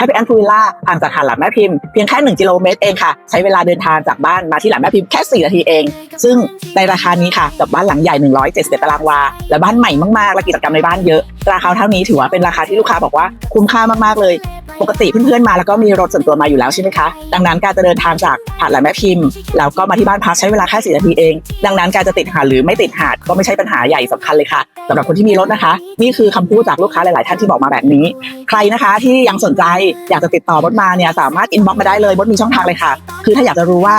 ให้ไปแอนพูวิลล่าห่างจากหาดหลัดแม่พิมพ์เพียงแค่ 1 กิโลเมตรเองค่ะ ใช้เวลาเดินทางจากบ้านมาที่หลัดแม่พิมพ์แค่ 4 นาทีเอง ซึ่งในราคานี้ค่ะกับบ้านหลังใหญ่ 170ตารางวา และบ้านใหม่มากๆและกิจกรรมในบ้านเยอะ ราคาเท่านี้ถือว่าเป็นราคาที่ลูกค้าบอกว่าคุ้มค่ามากๆเลยปกติเพื่อนๆมาแล้วก็มีรถส่วนตัวมาอยู่แล้วใช่ไหมคะ ดังนั้นการจะเดินทางจากหาดหลัดแม่พิมพ์แล้วก็มาที่บ้านพักใช้เวลาแค่4นาทีเอง ดังนั้นการจะติดหาดหรือไม่ติดหาดก็ไม่ใช่ปัญหาใหญ่สำคัญเลยค่ะสำหรับคนที่มีรถนะคะ นี่คือคำพูดจากลูกค้าหลายๆ ท่านที่บอกมาแบบนี้ ใครนะคะที่ยังสนใจอยากจะติดต่อบดมาเนี่ยสามารถอินบ็อกมาได้เลยบดมีช่องทางเลยค่ะ คือถ้าอยากจะรู้ว่า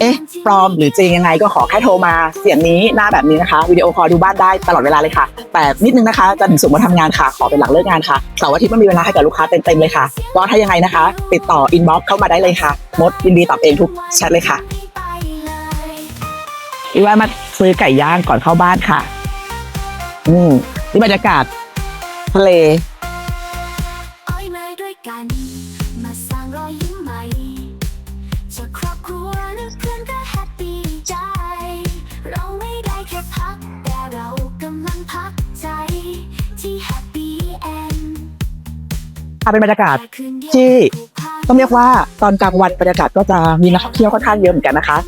เอ๊ะปลอมหรือจริงยังไงก็ขอแค่โทรมาเสียงนี้หน้าแบบนี้นะคะวิดีโอคอลดูบ้านได้ตลอดเวลาเลยค่ะ แต่นิดนึงนะคะจะถึงสุกร์มาทำงานค่ะ ขอเป็นหลังเลิกงานค่ะเสาร์อาทิตย์ไม่มีเวลาให้กับลูกค้าเต็มๆเลยค่ะก็ถ้ายังไงนะคะ ติดต่ออินบ็อกเข้ามาได้เลยค่ะ มดยินดีตอบเองทุกแชทเลยค่ะอีว่ามาซื้อไก่ย่างก่อนเข้าบ้านค่ะ อืมนี่บรรยากาศทะเละเป็นบรรยากาศที่ต้องเรียกว่าตอนกลางวันบรรยากาศก็จะมีนักท่องเที่ยวค่อนข้างเยอะเหมือนกันนะคะ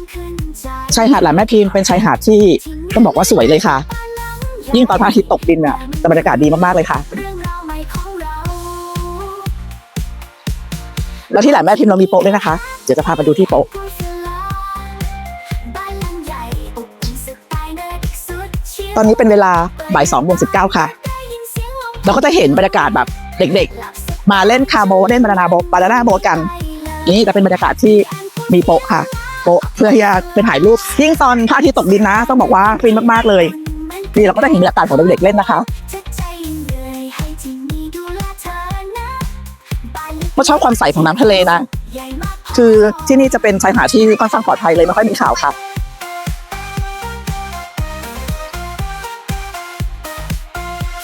ชายหาดหลานแม่พิมพ์เป็นชายหาดที่ต้องบอกว่าสวยเลยค่ะ ยิ่งตอนพระอาทิตย์ตกดินอะแต่บรรยากาศดีมากๆเลยค่ะเรื่องราวใหม่ของเราแล้วที่หลานแม่พิมพ์เรามีโป๊ะด้วยนะคะ เดี๋ยวจะพาไปดูที่โป๊ะบ้านหลังใหญ่อบอุ่นสไตล์เนอร์ดิกสุดชิลตอนนี้เป็นเวลาบ่ายสองโมงสิบเก้าค่ะได้ยินเสียงลมเราก็จะเห็นบรรยากาศแบบเด็กๆ มาเล่นคาโบเล่นบานานาโบบานานาโบกัน นี่จะเป็นบรรยากาศที่มีโปะค่ะ โปะเพื่อที่จะไปถ่ายรูปยิ่งตอนพระอาทิตย์ตกดินนะ ต้องบอกว่าฟินมากๆเลยนี่เราก็จะเห็นบรรยากาศของเด็กๆเล่นนะคะจะใจยิ่งเหนื่อยให้ที่มีดูแลเธอนะบ้านเล็กเพราชอบความใสของน้ำทะเลนะ คือที่นี่จะเป็นชายหาดที่ค่อนข้างปลอดภัยเลยไม่ค่อยมีข่าวค่ะ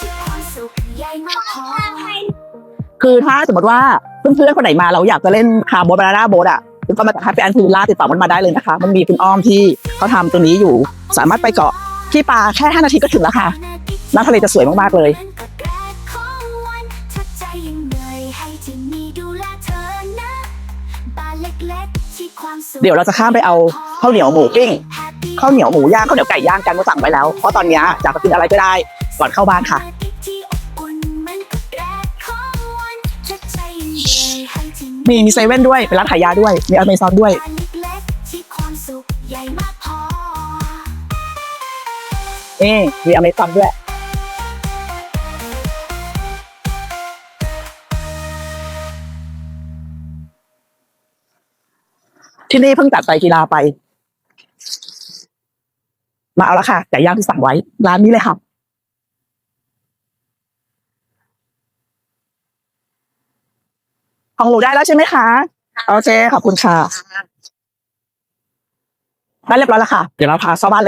คิดความสุขอ คือถ้าสมมติว่าเพื่อนๆคนไหนมาเราอยากจะเล่นคาร์โบนาร่าโบ๊ทอะก็มาจากฮัปปี้แอนพูล่าติดต่อมันมาได้เลยนะคะ มันมีคุณอ้อมที่เขาทำตรงนี้อยู่ สามารถไปเกาะที่ปลาแค่5นาทีก็ถึงแล้วค่ะน้ำทะเลจะสวยมากๆเลยเดี๋ยวเราจะข้ามไปเอาข้าวเหนียวหมูปิ้งข้าวเหนียวหมูย่างข้าวเหนียวไก่ย่างกันมาสั่งไว้แล้ว เพราะตอนนี้อยากจะกินอะไรก็ได้ก่อนเข้าบ้านค่ะ นี่มีมีเซเว่นด้วยเป็นร้านขายยาด้วย มีอเมซอนด้วยบ้านเล็กๆที่ความสุขใหญ่มากพอเอ๊มีอเมซอนด้วยที่นี่เพิ่งจัดไตกีฬาไป มาเอาละค่ะไก่ย่างที่สั่งไว้ ร้านนี้เลยค่ะ ของหนูได้แล้วใช่ไหมคะโอเคขอบคุณค่ะได้เรียบร้อยแล้วค่ะ เดี๋ยวเราพาเข้าบ้านเลย